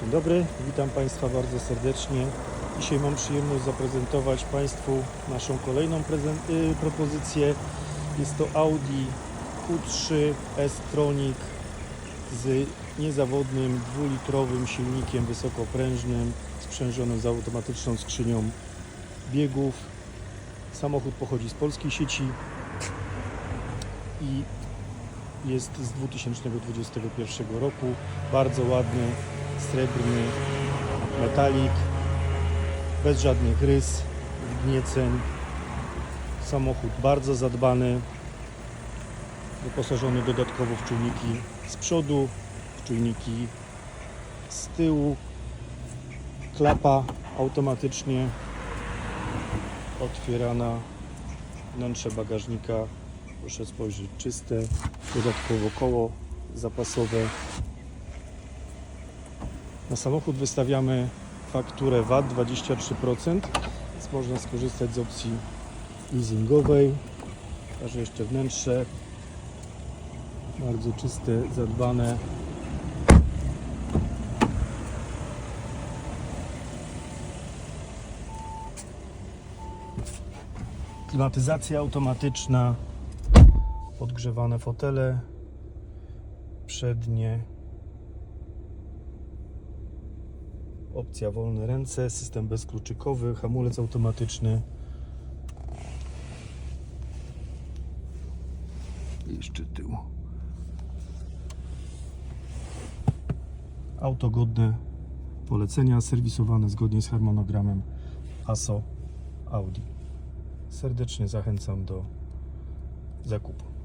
Dzień dobry, witam Państwa bardzo serdecznie. Dzisiaj mam przyjemność zaprezentować Państwu naszą kolejną y, propozycję. Jest to Audi Q3 S-Tronic z niezawodnym dwulitrowym silnikiem wysokoprężnym sprzężonym z automatyczną skrzynią biegów. Samochód pochodzi z polskiej sieci i jest z 2021 roku. Bardzo ładny, srebrny metalik, bez żadnych rys, wgnieceń. Samochód bardzo zadbany, wyposażony dodatkowo w czujniki z przodu, w czujniki z tyłu, klapa automatycznie otwierana, wnętrze bagażnika, proszę spojrzeć, czyste, dodatkowo koło zapasowe. Na samochód wystawiamy fakturę VAT 23%, więc można skorzystać z opcji leasingowej. Także jeszcze wnętrze. Bardzo czyste, zadbane. Klimatyzacja automatyczna, podgrzewane fotele. Przednie, opcja wolne ręce, system bezkluczykowy, hamulec automatyczny. Jeszcze tył. Auto godne polecenia, serwisowane zgodnie z harmonogramem ASO Audi. Serdecznie zachęcam do zakupu.